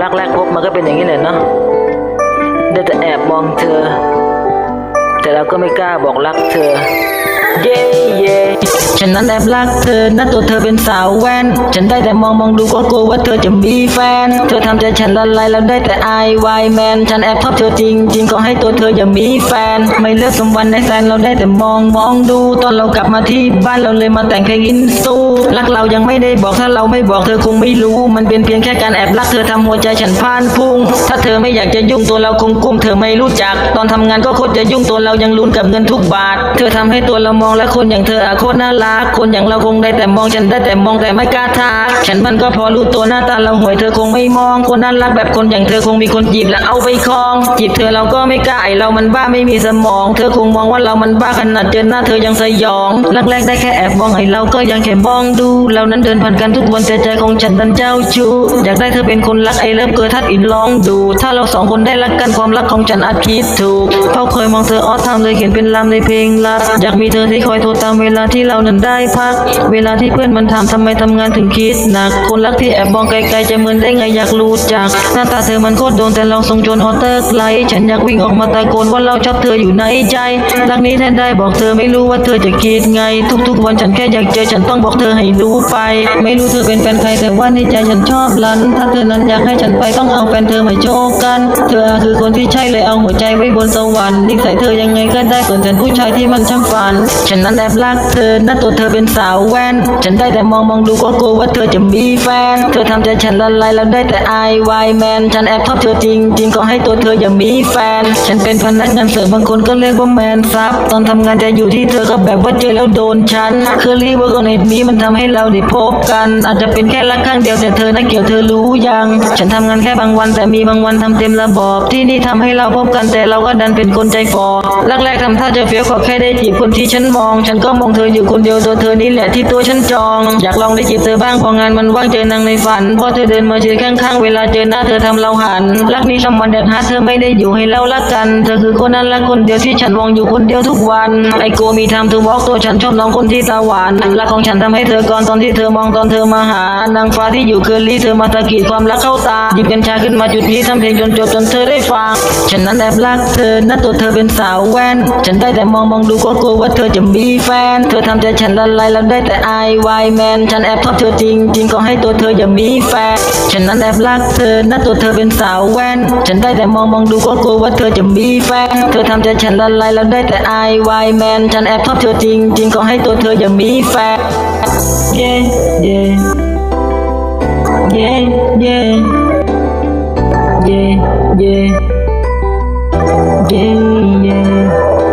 แรกพบมันก็เป็นอย่างนี้แหละเนาะได้แต่แอบมองเธอ แต่เราก็ไม่กล้าบอกรักเธอ เย่เย่ฉันนั้นแอบรักเธอนะตัวเธอเป็นสาวแว่น ฉันได้แต่มองมองดูก็กลัวว่าเธอจะมีแฟน เธอทำใจฉันละลายแล้วได้แต่อายวายแมน ฉันแอบชอบเธอจริงจริงก็ให้ตัวเธออย่ามีแฟน ไม่เลือกสมวันในแฟนเราได้แต่มองมองดู ตอนเรากลับมาที่บ้านเราเลยมาแต่งเพลงอินสูรักเรายังไม่ได้บอกถ้าเราไม่บอกเธอคงไม่รู้ มันเป็นเพียงแค่การแอบรักเธอทำหัวใจฉันพานพุ่ง ถ้าเธอไม่อยากจะยุ่งตัวเราคงกุ้มเธอไม่รู้จัก ตอนทำงานก็โคตรจะยุ่งตัวเรายังลุ้นกับเงินทุกบาท เธอทำให้ตัวเรามองและคนอย่างเธอโคตรน่ารัก คนอย่างเราคงได้แต่มองฉันได้แต่มองแต่ไม่กล้าทักฉันมันก็พอรู้ตัวหน้าตาเราห่วยเธอคงไม่มอง คนน่ารักแบบคนอย่างเธอคงมีคนจีบและเอาไปครอง จีบเธอเราก็ไม่กล้าไอเรามันบ้าไม่มีสมอง เธอคงมองว่าเรามันบ้าขนาดเจอหน้าเธอยังสยองรักแรกได้แค่แอบมองไอเราก็ยังแค่มองดูเรานั้นเดินผ่านกันทุกวันแต่ใจของฉันดันเจ้าชู้อยากได้เธอเป็นคนรักไอเลิฟเกิดทัดอินลองดู ถ้าเราสองคนได้รักกันความรักของฉันอาจคิดถูกเขาเคยมองเธอออทำเลยเขียนเป็นลำในเพลงรักอยากมีเธอที่คอยโทรตามเวลาที่เรานั้นได้พัก เวลาที่เพื่อนมันถามทำไมทำงานถึงคิดหนัก คนรักที่แอบมองไกลๆจะเหมือนได้ไงอยากรู้จัก หน้าตาเธอมันโคตรโดนแต่เราทรงจรออเตอร์ไกลฉันอยากวิ่งออกมาตะโกนว่าเราชอบเธออยู่ในใจ รักนี้แทนได้บอกเธอไม่รู้ว่าเธอจะคิดไง ทุกๆวันฉันแค่อยากเจอฉันต้องบอกเธอให้รู้ไป ไม่รู้เธอเป็นแฟนใครแต่ว่าในใจฉันชอบรัน ถ้าเธอนั้นอยากให้ฉันไปต้องเอาแฟนเธอมาโชว์กัน เธอคือคนที่ใช่เลยเอาหัวใจไว้บนสวรรค์นิสัยเธอยังไงก็ได้ส่วนฉันผู้ชายที่มันช่างฝันฉันนั้นแอบรักเธอนะตัวเธอเป็นสาวแว่น ฉันได้แต่มองมองดูก็กลัวว่าเธอจะมีแฟน เธอทำใจฉันละลายแล้วได้แต่อายวายแมน ฉันแอบชอบเธอจริงจริงก็ให้ตัวเธออย่ามีแฟน ฉันเป็นพนักงานเสิร์ฟบางคนก็เรียกว่าแมนซับตอนทำงานจะอยู่ที่เธอก็แบบว่าเจอแล้วโดนฉันคือรีเวิร์กอนเน็ตมีมันทำให้เราได้พบกัน อาจจะเป็นแค่รักครั้งเดียวแต่เธอนั้นเกี่ยวเธอรู้ยัง ฉันทำงานแค่บางวันแต่มีบางวันทำเต็มระบอบ ที่นี่ทำให้เราพบกันแต่เราก็ดันเป็นคนใจฟอรักแรกทำท่าจะเฟี้ยวขอแค่ได้จีบคนที่ฉันมอง ฉันก็มองเธออยู่คนเดียวตัวเธอนี่แหละที่ตัวฉันจอง อยากลองได้จีบเธอบ้างพองานมันว่างเจอนางในฝันพอเธอเดินมาเฉยข้างๆเวลาเจอหน้าเธอทำเราหันรักนี้สำวันเด็ดหาเธอไม่ได้อยู่ให้เรารักกัน เธอคือคนนั้นรักคนเดียวที่ฉันมองอยู่คนเดียวทุกวันไอโกมีทำทูบอกตัวฉันชอบน้องคนที่ตาหวานรักของฉันทำให้เธอก่อนตอนที่เธอมองตอนเธอมาหานางฟ้าที่อยู่เกินลีเธอมาตะกีดความรักเข้าตาหยิบกัญชาขึ้นมาจุดพีทำเพลงจนจบจนเธอได้ฟังฉันนั้นแอบรักเธอนะตัวเธอเป็นสาวแว่น ฉันได้แต่มองมองดูก็กลัวว่าเธอจะมีแฟน เธอทำใจฉันละลายแล้วได้แต่อายวายแมน ฉันแอบชอบเธอจริงจริงก็ให้ตัวเธออย่ามีแฟน ฉันนั้นแอบรักเธอนะตัวเธอเป็นสาวแว่น ฉันได้แต่มองมองดูก็กลัวว่าเธอจะมีแฟน เธอทำใจฉันละลายแล้วได้แต่อายวายแมน ฉันแอบชอบเธอจริงจริงก็ให้ตัวเธออย่ามีแฟน yeah yeah yeah yeah yeah yeah yeah yeah